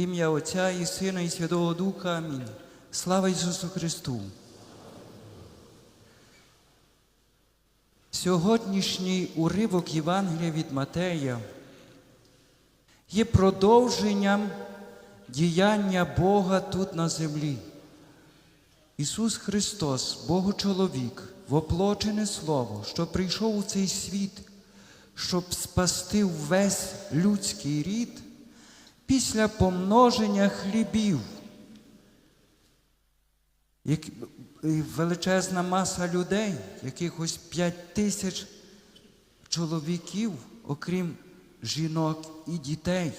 Ім'я Отця і Сина, і Святого Духа. Амінь. Слава Ісусу Христу. Сьогоднішній уривок Євангелія від Матея є продовженням діяння Бога тут на землі. Ісус Христос, Богочоловік, воплочене Слово, що прийшов у цей світ, щоб спасти весь людський рід після помноження хлібів. Величезна маса людей, якихось п'ять тисяч чоловіків, окрім жінок і дітей.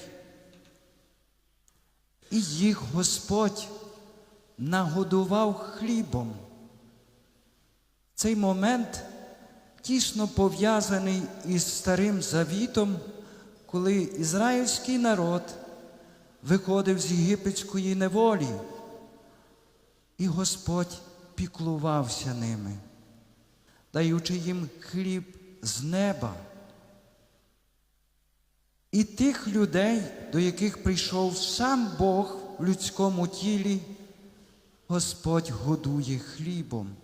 І їх Господь нагодував хлібом. Цей момент тісно пов'язаний із Старим Завітом, коли ізраїльський народ виходив з єгипетської неволі, і Господь піклувався ними, даючи їм хліб з неба. І тих людей, до яких прийшов сам Бог в людському тілі, Господь годує хлібом.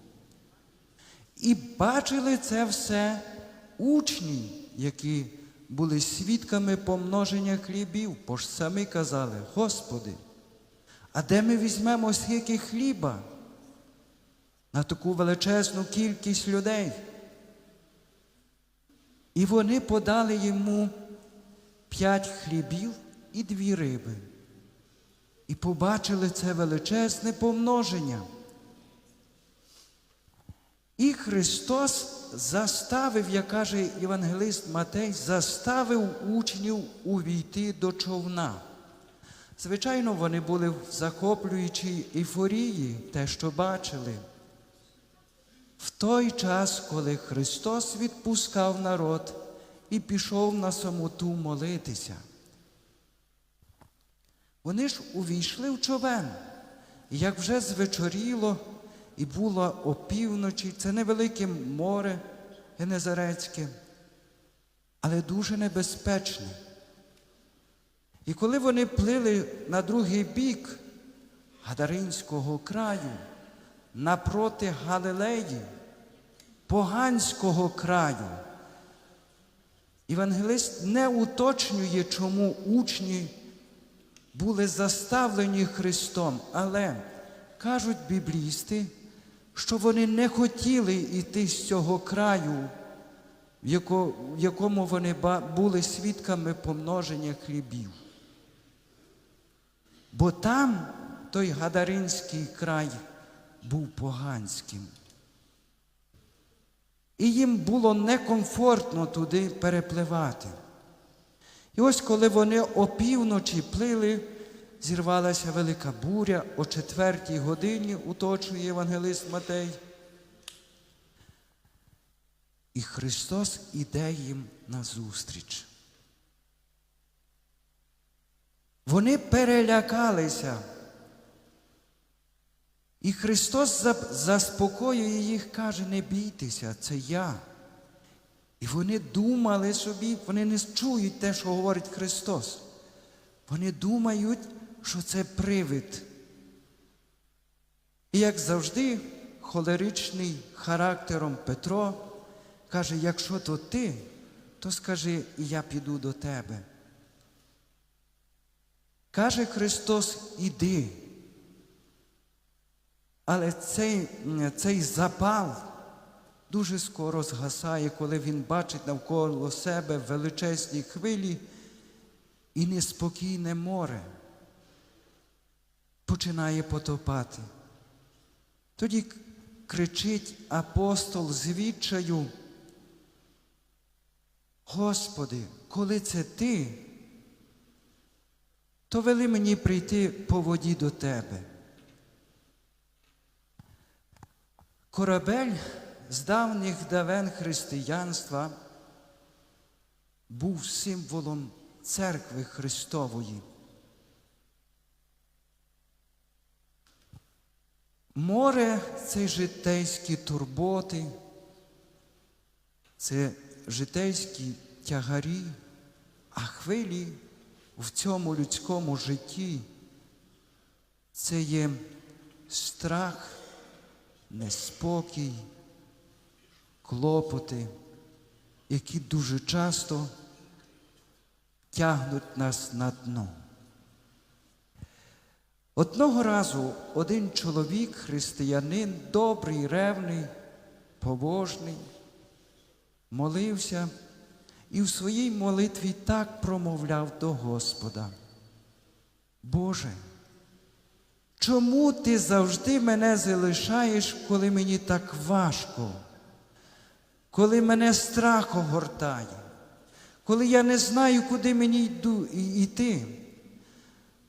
І бачили це все учні, які були свідками помноження хлібів, бо ж самі казали, Господи, а де ми візьмемо скільки хліба на таку величезну кількість людей? І вони подали йому п'ять хлібів і дві риби. І побачили це величезне помноження. І Христос заставив, як каже Євангелист Матей, заставив учнів увійти до човна. Звичайно, вони були в захоплюючій ейфорії, те, що бачили. В той час, коли Христос відпускав народ і пішов на самоту молитися. Вони ж увійшли в човен, і як вже звечоріло і було опівночі, це невелике море Генезарецьке, але дуже небезпечне. І коли вони плили на другий бік Гадаринського краю, напроти Галилеї, поганського краю, Євангелист не уточнює, чому учні були заставлені Христом, але кажуть біблісти, що вони не хотіли йти з цього краю, в якому вони були свідками помноження хлібів. Бо там той Гадаринський край був поганським. І їм було некомфортно туди перепливати. І ось коли вони опівночі плили, зірвалася велика буря о четвертій годині, уточує Євангелист Матей. І Христос іде їм назустріч. Вони перелякалися. І Христос заспокоює їх, каже, не бійтеся, це я. І вони думали собі, вони не чують те, що говорить Христос. Вони думають, що це привид. І як завжди, холеричний характером Петро каже, якщо то ти, то скажи, і я піду до тебе. Каже Христос, іди. Але цей, цей запал дуже скоро згасає, коли він бачить навколо себе величезні хвилі і неспокійне море починає потопати. Тоді кричить апостол з відчаю, Господи, коли це ти, то вели мені прийти по воді до Тебе. Корабель з давніх давен християнства був символом церкви Христової. Море це житейські турботи, це житейські тягарі, а хвилі в цьому людському житті це є страх, неспокій, клопоти, які дуже часто тягнуть нас на дно. Одного разу один чоловік, християнин, добрий, ревний, побожний, молився і в своїй молитві так промовляв до Господа. Боже, чому ти завжди мене залишаєш, коли мені так важко, коли мене страх огортає, коли я не знаю, куди мені йду і- йти,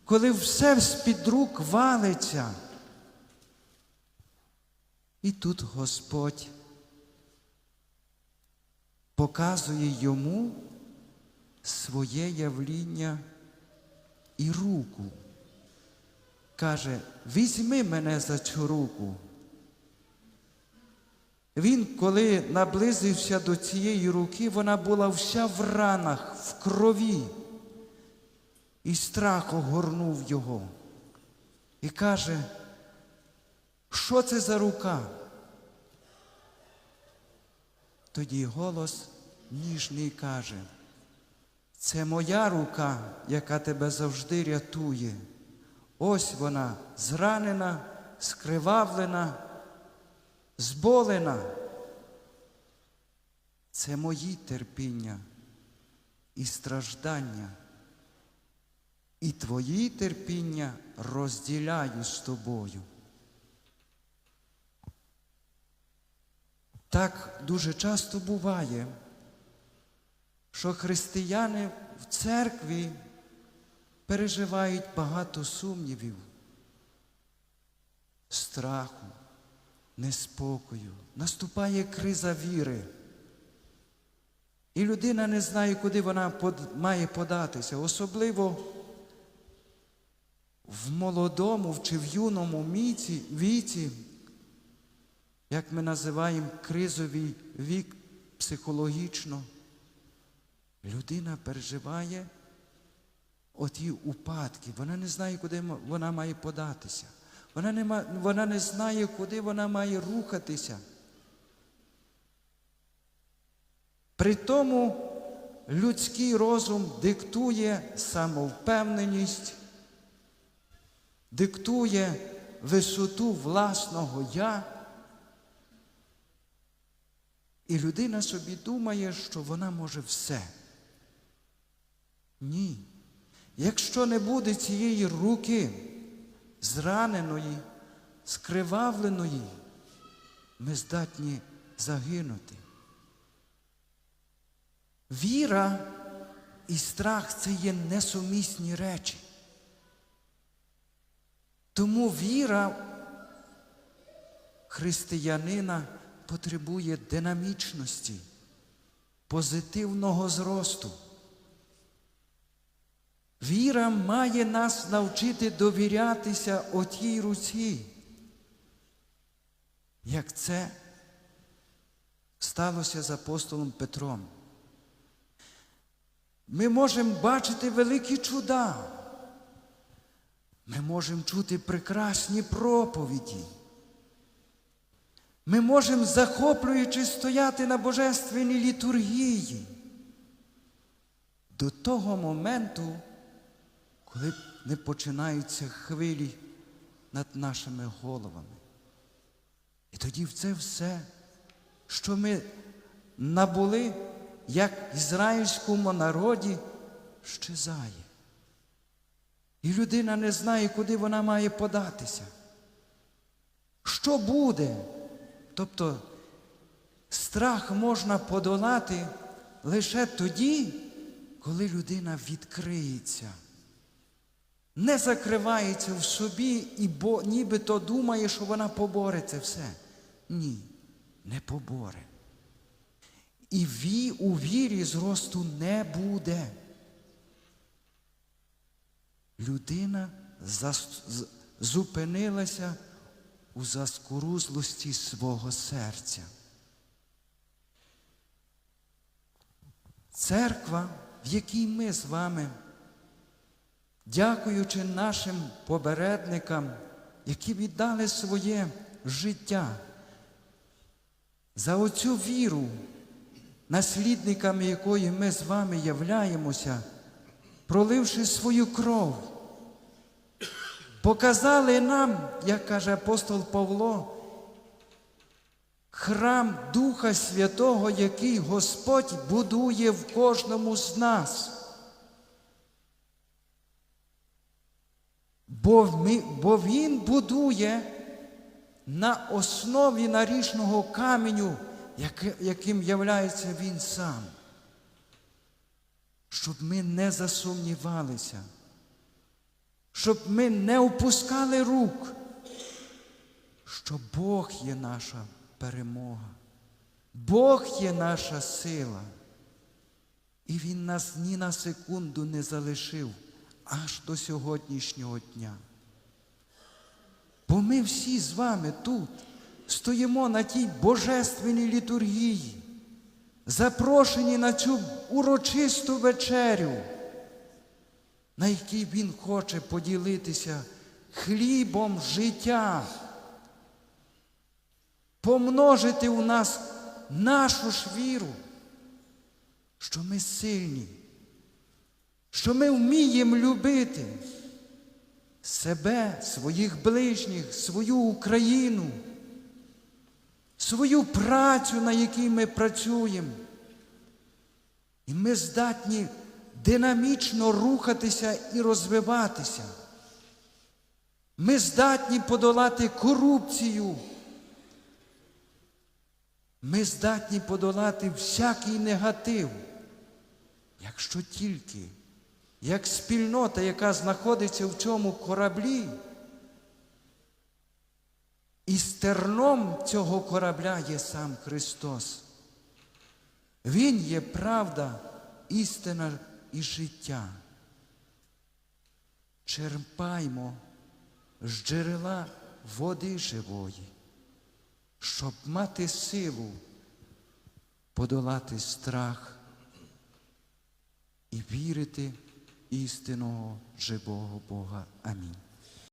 коли все з-під рук валиться? І тут Господь показує йому своє явління і руку. Каже, візьми мене за цю руку. Він, коли наблизився до цієї руки, вона була вся в ранах, в крові. І страх огорнув його. І каже, що це за рука? Тоді голос ніжний каже, це моя рука, яка тебе завжди рятує. Ось вона зранена, скривавлена, зболена. Це мої терпіння і страждання. І твої терпіння розділяю з тобою. Так дуже часто буває, що християни в церкві переживають багато сумнівів, страху, неспокою. Наступає криза віри. І людина не знає, куди вона має податися, особливо в молодому чи в юному віці, віці, як ми називаємо кризовий вік психологічно, людина переживає оті упадки. Вона не знає, куди вона має податися. Вона не, ма- вона не знає, куди вона має рухатися. При тому людський розум диктує самовпевненість, диктує висоту власного я. І людина собі думає, що вона може все. Ні. Якщо не буде цієї руки зраненої, скривавленої, ми здатні загинути. Віра і страх це є несумісні речі. Тому віра християнина потребує динамічності, позитивного зросту. Віра має нас навчити довірятися отій руці, як це сталося з апостолом Петром. Ми можемо бачити великі чуда. Ми можемо чути прекрасні проповіді. Ми можемо, захоплюючи, стояти на божественній літургії. До того моменту, коли не починаються хвилі над нашими головами. І тоді це все, що ми набули, як ізраїльському народі, щезає. І людина не знає, куди вона має податися. Що буде? Тобто страх можна подолати лише тоді, коли людина відкриється, не закривається в собі і бо, нібито думає, що вона поборе це все. Ні, не поборе. І ві, у вірі зросту не буде. Людина зупинилася у заскорузлості свого серця. Церква, в якій ми з вами дякуючи нашим попередникам, які віддали своє життя за оцю віру, наслідниками якої ми з вами являємося, проливши свою кров, показали нам, як каже апостол Павло, храм Духа Святого, який Господь будує в кожному з нас. Бо, ми, бо Він будує на основі наріжного каменю, яким являється Він сам. Щоб ми не засумнівалися, щоб ми не опускали рук, що Бог є наша перемога, Бог є наша сила. І Він нас ні на секунду не залишив аж до сьогоднішнього дня. Бо ми всі з вами тут стоїмо на тій божественній літургії, запрошені на цю урочисту вечерю, на якій Він хоче поділитися хлібом життя, помножити у нас нашу ж віру, що ми сильні, що ми вміємо любити себе, своїх ближніх, свою Україну, свою працю, на якій ми працюємо. І ми здатні динамічно рухатися і розвиватися. Ми здатні подолати корупцію. Ми здатні подолати всякий негатив, якщо тільки як спільнота, яка знаходиться в цьому кораблі, і стерном цього корабля є сам Христос. Він є правда, істина і життя. Черпаймо з джерела води живої, щоб мати силу подолати страх і вірити істинного живого Бога. Амінь.